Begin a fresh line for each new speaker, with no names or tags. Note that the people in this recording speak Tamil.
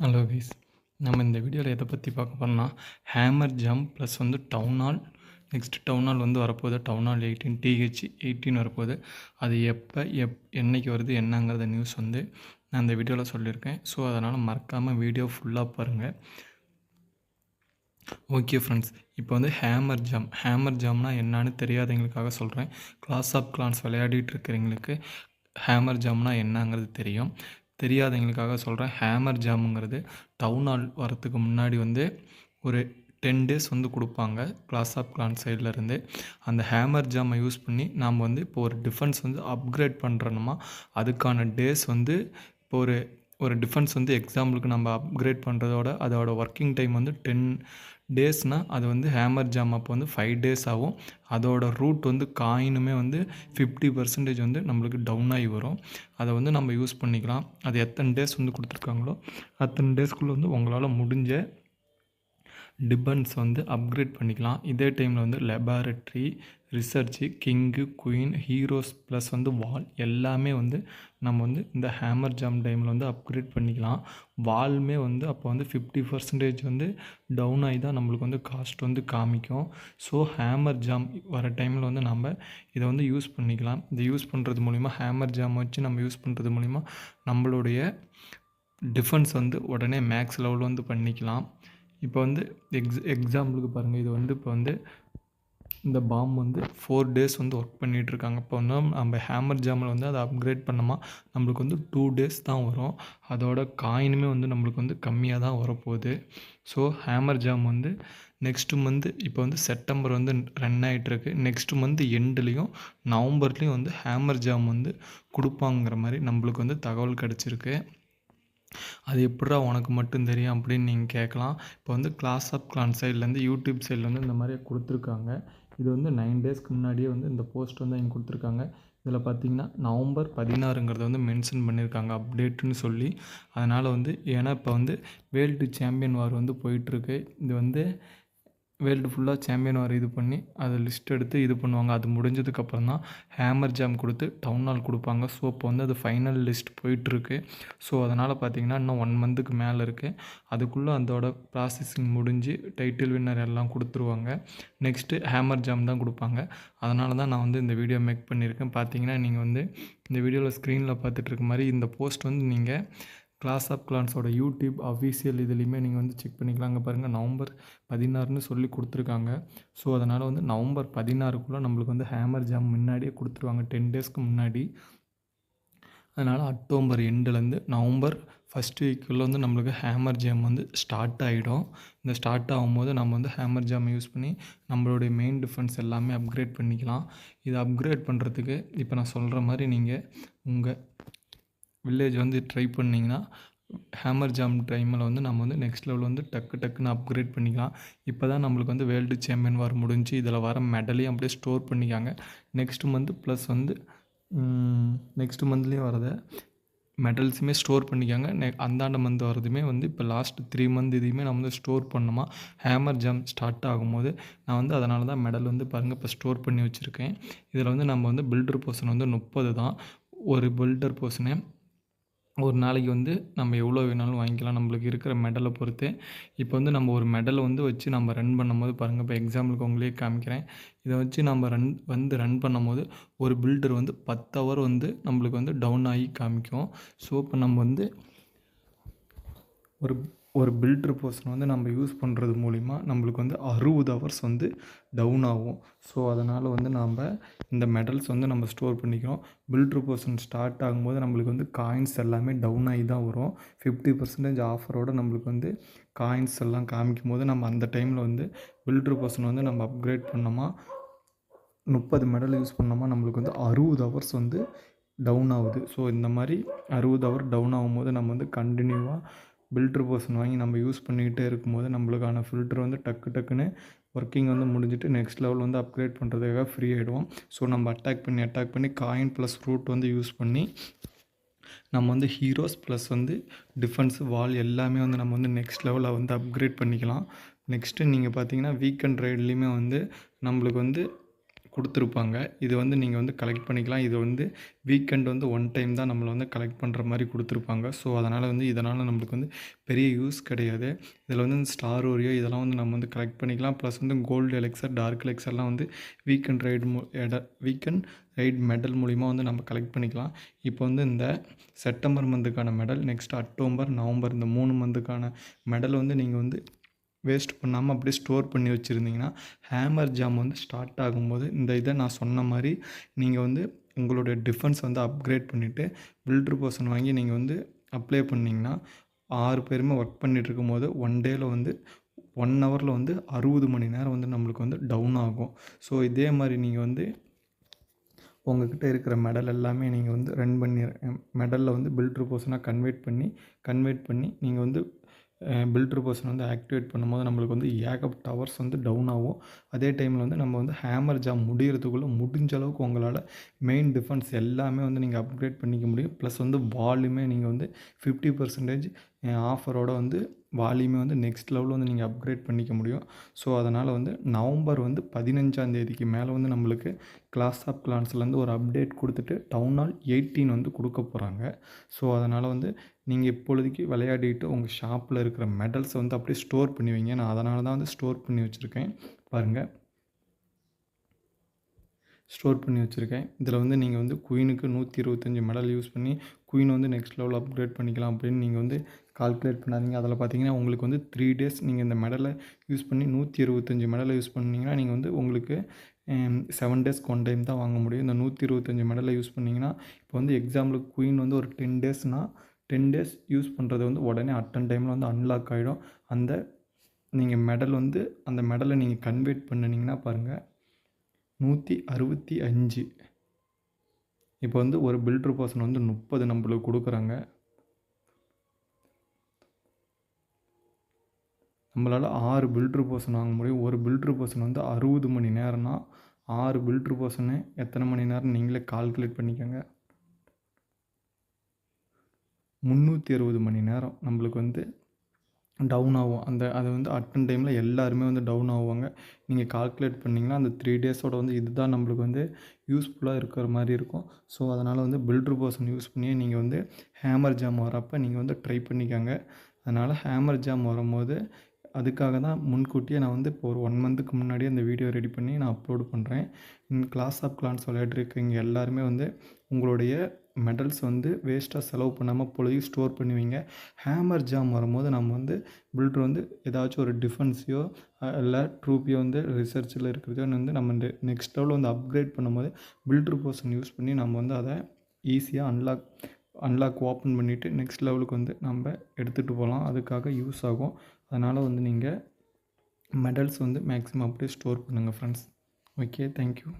ஹலோ கைஸ் நம்ம இந்த வீடியோவில் எதை பற்றி பார்க்க போகிறோம்னா ஹேமர் ஜம்ப் ப்ளஸ் வந்து town hall next town hall வந்து வரப்போகுது. Town hall eighteen TH eighteen வரப்போகுது. அது எப்போ எப் என்றைக்கு வருது என்னங்கிறத நியூஸ் வந்து நான் இந்த வீடியோவில் சொல்லியிருக்கேன். ஸோ அதனால் மறக்காமல் வீடியோ ஃபுல்லாக பாருங்கள் ஓகே ஃப்ரெண்ட்ஸ் இப்போ வந்து ஹேமர் ஜம் ஹேமர் ஜம்னால் என்னன்னு தெரியாதவங்களுக்காக சொல்கிறேன் கிளாஸ் ஆஃப் கிளான்ஸ் விளையாடிட்டு இருக்கிறவங்களுக்கு ஹேமர் ஜம்னால் என்னங்கிறது தெரியும். தெரியாதவங்களுக்காக சொல்கிறேன் ஹேமர் ஜாமுங்கிறது டவுன் ஹால் வரத்துக்கு முன்னாடி வந்து ஒரு டென் டேஸ் வந்து கொடுப்பாங்க கிளாஸ் ஆஃப் கிளான் சைட்லேருந்து அந்த ஹேமர் ஜாமை யூஸ் பண்ணி நாம் வந்து இப்போ ஒரு டிஃபென்ஸ் வந்து அப்கிரேட் பண்ணுறோமா அதுக்கான டேஸ் வந்து இப்போ ஒரு ஒரு டிஃபென்ஸ் வந்து எக்ஸாம்பிளுக்கு நம்ம அப்கிரேட் பண்ணுறதோட அதோட ஒர்க்கிங் டைம் வந்து டென் டேஸ்னால் அது வந்து ஹேமர் ஜாம் அப்போ வந்து ஃபைவ் டேஸ் ஆகும். அதோட ரூட் வந்து காயினுமே வந்து ஃபிஃப்டி பர்சன்டேஜ் வந்து நம்மளுக்கு டவுன் ஆகி வரும். அதை வந்து நம்ம யூஸ் பண்ணிக்கலாம். அது எத்தனை டேஸ் வந்து கொடுத்துருக்காங்களோ அத்தனை டேஸ்க்குள்ளே வந்து உங்களால் முடிஞ்ச டிபன்ஸ் வந்து அப்கிரேட் பண்ணிக்கலாம். இதே டைமில் வந்து laboratory research king queen heroes plus வந்து வால் எல்லாமே வந்து நம்ம வந்து இந்த ஹேமர் ஜாம் டைமில் வந்து அப்கிரேட் பண்ணிக்கலாம். வால்மே வந்து அப்போ வந்து ஃபிஃப்டி பர்சன்டேஜ் வந்து டவுன் ஆகி தான் நம்மளுக்கு வந்து காஸ்ட் வந்து காமிக்கும். ஸோ ஹேமர் ஜாம் வர டைமில் வந்து நம்ம இதை வந்து யூஸ் பண்ணிக்கலாம். இதை யூஸ் பண்ணுறது மூலிமா ஹேமர் ஜாம் வச்சு நம்ம யூஸ் பண்ணுறது மூலிமா நம்மளுடைய டிஃபென்ஸ் வந்து உடனே மேக்ஸ் லெவல் வந்து பண்ணிக்கலாம். இப்போ வந்து எக்ஸ் எக்ஸாம்பிளுக்கு பாருங்கள் இது வந்து இப்போ வந்து இந்த பாம் வந்து ஃபோர் டேஸ் வந்து ஒர்க் பண்ணிகிட்ருக்காங்க இப்போ வந்து நம்ம ஹேமர் ஜாமில் வந்து அதை அப்கிரேட் பண்ணோமா நம்மளுக்கு வந்து டூ டேஸ் தான் வரும். அதோட காயினுமே வந்து நம்மளுக்கு வந்து கம்மியாக தான் வரப்போகுது. ஸோ ஹேமர் ஜாம் வந்து நெக்ஸ்ட் மந்த்து இப்போ வந்து செப்டம்பர் வந்து ரன் ஆகிட்டுருக்கு நெக்ஸ்ட் மந்த் எண்டுலேயும் நவம்பர்லேயும் வந்து ஹேமர் ஜாம் வந்து கொடுப்பாங்கிற மாதிரி நம்மளுக்கு வந்து தகவல் கிடச்சிருக்கு. அது எப்படா உனக்கு மட்டும் தெரியும் அப்படின்னு நீங்கள் கேட்கலாம். இப்போ வந்து கிளாஸ் ஆஃப் கிளான் சைட்லேருந்து யூடியூப் சைட்லேருந்து இந்த மாதிரி கொடுத்துருக்காங்க. இது வந்து நைன் டேஸ்க்கு முன்னாடியே வந்து இந்த போஸ்ட் வந்து இங்கே கொடுத்துருக்காங்க. இதில் பார்த்தீங்கன்னா நவம்பர் பதினாறுங்கிறத வந்து மென்ஷன் பண்ணியிருக்காங்க அப்டேட்டுன்னு சொல்லி. அதனால் வந்து ஏன்னா இப்போ வந்து வேர்ல்டு சாம்பியன் வார் வந்து போயிட்டுருக்கு இது வந்து வேர்ல்டு ஃபுல்லாக சாம்பியன் வர இது பண்ணி அதை லிஸ்ட் எடுத்து இது பண்ணுவாங்க. அது முடிஞ்சதுக்கப்புறம் தான் ஹேமர் ஜாம் கொடுத்து டவுன் ஹால் கொடுப்பாங்க. ஸோ இப்போ வந்து அது ஃபைனல் லிஸ்ட் போயிட்டுருக்கு. ஸோ அதனால் பார்த்தீங்கன்னா இன்னும் ஒன் மந்த்துக்கு மேலே இருக்குது அதுக்குள்ளே அதோட ப்ராசஸிங் முடிஞ்சு டைட்டில் வின்னர் எல்லாம் கொடுத்துருவாங்க. நெக்ஸ்ட்டு ஹேமர் ஜாம் தான் கொடுப்பாங்க. அதனால தான் நான் வந்து இந்த வீடியோ மேக் பண்ணியிருக்கேன். பார்த்தீங்கன்னா நீங்கள் வந்து இந்த வீடியோவில் ஸ்க்ரீனில் பார்த்துட்டு இருக்க மாதிரி இந்த போஸ்ட் வந்து நீங்கள் கிளாஸ் ஆஃப் கிளான்ஸோட யூடியூப் அஃபீஷியல் இதுலேயுமே நீங்கள் வந்து செக் பண்ணிக்கலாம் அங்கே பாருங்கள் நவம்பர் பதினாறுன்னு சொல்லி கொடுத்துருக்காங்க. ஸோ அதனால் வந்து நவம்பர் பதினாறுக்குள்ளே நம்மளுக்கு வந்து ஹேமர் ஜாம் முன்னாடியே கொடுத்துருவாங்க. டென் டேஸ்க்கு முன்னாடி. அதனால் அக்டோபர் எண்டுலேருந்து நவம்பர் ஃபஸ்ட் வீக்குள்ளே வந்து நம்மளுக்கு ஹேமர் ஜாம் வந்து ஸ்டார்ட் ஆகிடும் இந்த ஸ்டார்ட் ஆகும்போது நம்ம வந்து ஹேமர் ஜாம் யூஸ் பண்ணி நம்மளுடைய மெயின் டிஃபென்ஸ் எல்லாமே அப்கிரேட் பண்ணிக்கலாம். இதை அப்கிரேட் பண்ணுறதுக்கு இப்போ நான் சொல்கிற மாதிரி நீங்கள் உங்கள் வில்லேஜ் வந்து ட்ரை பண்ணிங்கன்னா ஹேமர் ஜாம் டைமில் வந்து நம்ம வந்து நெக்ஸ்ட் லெவல் வந்து டக்கு டக்குன்னு அப்கிரேட் பண்ணிக்கலாம். இப்போ தான் நம்மளுக்கு வந்து வேர்ல்டு சாம்பியன் வார் முடிஞ்சு இதில் வர மெடலையும் அப்படியே ஸ்டோர் பண்ணிக்காங்க நெக்ஸ்ட் மந்த்து ப்ளஸ் வந்து நெக்ஸ்ட் மந்த்லேயும் வரத மெடல்ஸுமே ஸ்டோர் பண்ணிக்காங்க நெ அந்தாண்ட மந்த் வரதுமே வந்து இப்போ லாஸ்ட் த்ரீ மந்த் இதையுமே நம்ம வந்து ஸ்டோர் பண்ணுமா? ஹேமர் ஜம் ஸ்டார்ட் ஆகும்போது நான் வந்து அதனால தான் மெடல் வந்து பாருங்கள் இப்போ ஸ்டோர் பண்ணி வச்சுருக்கேன். இதில் வந்து நம்ம வந்து பில்டர் போர்ஷன் வந்து முப்பது தான். ஒரு பில்டர் போர்ஷனு ஒரு நாளைக்கு வந்து நம்ம எவ்வளோ வேணாலும் வாங்கிக்கலாம். நம்மளுக்கு இருக்கிற மெடலை பொறுத்து. இப்போ வந்து நம்ம ஒரு மெடலை வந்து வச்சு நம்ம ரன் பண்ணும்போது பாருங்கள் இப்போ எக்ஸாம்பிளுக்கு உங்களே காமிக்கிறேன். இதை வச்சு நம்ம ரன் வந்து ரன் பண்ணும்போது ஒரு பில்டர் வந்து பத்து ஹவர் வந்து நம்மளுக்கு வந்து டவுன் ஆகி காமிக்கும். ஸோ இப்போ நம்ம வந்து ஒரு ஒரு பில்ட்ரு போர்ஷன் வந்து நம்ம யூஸ் பண்ணுறது மூலிமா நம்மளுக்கு வந்து அறுபது ஹவர்ஸ் வந்து டவுன் ஆகும். ஸோ அதனால் வந்து நாம் இந்த மெடல்ஸ் வந்து நம்ம ஸ்டோர் பண்ணிக்கிறோம். பில்ட்ரு போர்ஷன் ஸ்டார்ட் ஆகும்போது நம்மளுக்கு வந்து காயின்ஸ் எல்லாமே டவுன் ஆகி தான் வரும். ஃபிஃப்டி பர்சன்டேஜ் ஆஃபரோடு நம்மளுக்கு வந்து காயின்ஸ் எல்லாம் காமிக்கும் போது நம்ம அந்த டைமில் வந்து பில்ட்ரு போர்ஷன் வந்து நம்ம அப்கிரேட் பண்ணோமா முப்பது மெடல் யூஸ் பண்ணோமா நம்மளுக்கு வந்து அறுபது ஹவர்ஸ் வந்து டவுன் ஆகுது. ஸோ இந்த மாதிரி அறுபது ஹவர் டவுன் ஆகும்போது நம்ம வந்து கண்டினியூவாக பில்ட்ரு போர்ஷன் வாங்கி நம்ம யூஸ் பண்ணிக்கிட்டே இருக்கும்போது நம்மளுக்கான ஃபில்ட்ரு வந்து டக்கு டக்குன்னு ஒர்க்கிங் வந்து முடிஞ்சுட்டு நெக்ஸ்ட் லெவல் வந்து அப்கிரேட் பண்ணுறதுக்காக ஃப்ரீ ஆகிடுவோம் ஸோ நம்ம அட்டாக் பண்ணி அட்டாக் பண்ணி காயின் ப்ளஸ் ரூட் வந்து யூஸ் பண்ணி நம்ம வந்து ஹீரோஸ் ப்ளஸ் வந்து டிஃபென்ஸ் வால் எல்லாமே வந்து நம்ம வந்து நெக்ஸ்ட் லெவலில் வந்து அப்கிரேட் பண்ணிக்கலாம். நெக்ஸ்ட்டு நீங்கள் பார்த்தீங்கன்னா வீக்கெண்ட் ரைட்லேயுமே வந்து நம்மளுக்கு வந்து கொடுத்துருப்பாங்க. இது வந்து நீங்கள் வந்து கலெக்ட் பண்ணிக்கலாம். இது வந்து வீக்கெண்ட் வந்து ஒன் டைம் தான் நம்மளை வந்து கலெக்ட் பண்ணுற மாதிரி கொடுத்துருப்பாங்க. ஸோ அதனால் வந்து இதனால் நம்மளுக்கு வந்து பெரிய யூஸ் கிடையாது. இதில் வந்து இந்த ஸ்டார் ஓரியோ இதெல்லாம் வந்து நம்ம வந்து கலெக்ட் பண்ணிக்கலாம். ப்ளஸ் வந்து கோல்டு எலெக்சர் டார்க் எலெக்சர்லாம் வந்து வீக்கெண்ட் ரைடு மு வீக்கெண்ட் ரைட் மெடல் மூலிமா வந்து நம்ம கலெக்ட் பண்ணிக்கலாம். இப்போ வந்து இந்த செப்டம்பர் மந்த்துக்கான மெடல் நெக்ஸ்ட் அக்டோபர் நவம்பர் இந்த மூணு மந்த்துக்கான மெடல் வந்து நீங்கள் வந்து வேஸ்ட் பண்ணாமல் அப்படியே ஸ்டோர் பண்ணி வச்சுருந்தீங்கன்னா ஹேமர் ஜாம் வந்து ஸ்டார்ட் ஆகும்போது இந்த இதை நான் சொன்ன மாதிரி நீங்கள் வந்து உங்களுடைய டிஃபென்ஸ் வந்து அப்கிரேட் பண்ணிவிட்டு பில்டர் பர்சன் வாங்கி நீங்கள் வந்து அப்ளை பண்ணிங்கன்னா ஆறு பேருமே ஒர்க் பண்ணிகிட்டு இருக்கும்போது ஒன் டேயில் வந்து ஒன் ஹவரில் வந்து அறுபது மணி நேரம் வந்து நம்மளுக்கு வந்து டவுன் ஆகும். ஸோ இதே மாதிரி நீங்கள் வந்து உங்ககிட்ட இருக்கிற மெடல் எல்லாமே நீங்கள் வந்து ரன் பண்ணி மெடலில் வந்து பில்ட்ரு போர்ஷனாக கன்வெர்ட் பண்ணி கன்வெர்ட் பண்ணி நீங்கள் வந்து பில்டர் பர்சன் வந்து ஆக்டிவேட் பண்ணும்போது நம்மளுக்கு வந்து ஏகப் டவர்ஸ் வந்து டவுன் ஆகும். அதே டைமில் வந்து நம்ம வந்து ஹேமர் ஜாம் முடிகிறதுக்குள்ளே முடிஞ்ச அளவுக்கு உங்களால் மெயின் டிஃபென்ஸ் எல்லாமே வந்து நீங்கள் அப்கிரேட் பண்ணிக்க முடியும். ப்ளஸ் வந்து வால்யூமே நீங்கள் வந்து ஃபிஃப்டி பர்சன்டேஜ் ஆஃபரோட வந்து வால்யூமே வந்து நெக்ஸ்ட் லெவலில் வந்து நீங்கள் அப்கிரேட் பண்ணிக்க முடியும். ஸோ அதனால் வந்து நவம்பர் வந்து பதினஞ்சாந்தேதிக்கு மேலே வந்து நம்மளுக்கு கிளாஸ் ஆஃப் கிளான்ஸ்லேருந்து ஒரு அப்டேட் கொடுத்துட்டு டவுன் ஹால் எயிட்டீன் வந்து கொடுக்க போகிறாங்க ஸோ அதனால் வந்து நீங்கள் இப்பொழுதுக்கு விளையாடிட்டு உங்கள் ஷாப்பில் இருக்கிற மெடல்ஸை வந்து அப்படியே ஸ்டோர் பண்ணி வைங்க. நான் அதனால தான் வந்து ஸ்டோர் பண்ணி வச்சுருக்கேன். பாருங்கள் ஸ்டோர் பண்ணி வச்சுருக்கேன். இதில் வந்து நீங்கள் வந்து குயினுக்கு நூற்றி இருபத்தஞ்சி மெடல் யூஸ் பண்ணி குயின் வந்து நெக்ஸ்ட் லெவல் அப்கிரேட் பண்ணிக்கலாம் அப்படின்னு நீங்கள் வந்து கால்குலேட் பண்ணாதீங்க. அதில் பார்த்தீங்கன்னா உங்களுக்கு வந்து த்ரீ டேஸ் நீங்கள் இந்த மெடலை யூஸ் பண்ணி நூற்றி இருபத்தஞ்சி மெடலை யூஸ் பண்ணிங்கன்னா நீங்கள் வந்து உங்களுக்கு செவன் டேஸ்க்கு ஒன் டைம் தான் வாங்க முடியும். இந்த நூற்றி இருபத்தஞ்சி மெடலை யூஸ் பண்ணிங்கன்னா இப்போ வந்து எக்ஸாம்பிளுக்கு குயின் வந்து ஒரு டென் டேஸ்னால் டென் டேஸ் யூஸ் பண்ணுறது வந்து உடனே அட்டன் டைமில் வந்து அன்லாக் ஆகிடும் அந்த நீங்கள் மெடல் வந்து அந்த மெடலை நீங்கள் கன்வெர்ட் பண்ணினீங்கன்னா பாருங்கள் நூற்றி அறுபத்தி அஞ்சு. இப்போ வந்து ஒரு பில்டர் பர்சன் வந்து முப்பது நம்மளுக்கு கொடுக்குறாங்க. நம்மளால் ஆறு பில்ட்ரு பர்சன் வாங்க முடியும். ஒரு பில்ட்ரு பர்சன் வந்து அறுபது மணி நேரம்னா ஆறு பில்ட்ரு பர்சனு எத்தனை மணி நேரம் நீங்களே கால்குலேட் பண்ணிக்கோங்க. முந்நூற்றி அறுபது மணி நேரம் நம்மளுக்கு வந்து டவுன் ஆகும். அந்த அது வந்து அட்டன் டைமில் எல்லாருமே வந்து டவுன் ஆகுவாங்க. நீங்கள் கால்குலேட் பண்ணிங்கன்னா அந்த த்ரீ டேஸோட வந்து இதுதான் நம்மளுக்கு வந்து யூஸ்ஃபுல்லாக இருக்கிற மாதிரி இருக்கும். ஸோ அதனால் வந்து பில்டர் பர்சன் யூஸ் பண்ணியே நீங்கள் வந்து ஹேமர் ஜாம் வரப்போ நீங்கள் வந்து ட்ரை பண்ணிக்கோங்க. அதனால் ஹேமர் ஜாம் வரும்போது அதுக்காக தான் முன்கூட்டியே நான் வந்து இப்போ ஒரு ஒன் மந்த்துக்கு முன்னாடியே அந்த வீடியோ ரெடி பண்ணி நான் அப்லோடு பண்ணுறேன் கிளாஸ் ஆஃப் கிளான்ஸ் விளையாடிருக்கீங்க எல்லாருமே வந்து உங்களுடைய மெடல்ஸ் வந்து வேஸ்ட்டாக செலவு பண்ணாமல் பொழுது ஸ்டோர் பண்ணுவீங்க. ஹேமர் ஜாம் வரும்போது நம்ம வந்து பில்டர் வந்து ஏதாச்சும் ஒரு டிஃபென்ஸையோ இல்லை ட்ரூப்பியோ வந்து ரிசர்ச்சில் இருக்கிறதோ வந்து நம்ம நெக்ஸ்ட் லெவலில் வந்து அப்கிரேட் பண்ணும்போது பில்டர் போர்ஷன் யூஸ் பண்ணி நம்ம வந்து அதை ஈஸியாக அன்லாக் அன்லாக் ஓப்பன் பண்ணிவிட்டு நெக்ஸ்ட் லெவலுக்கு வந்து நம்ம எடுத்துகிட்டு போகலாம் அதுக்காக யூஸ் ஆகும். அதனால் வந்து நீங்கள் மெடல்ஸ் வந்து மேக்ஸிமம் அப்படியே ஸ்டோர் பண்ணுங்கள் ஃப்ரெண்ட்ஸ் ஓகே தேங்க்யூ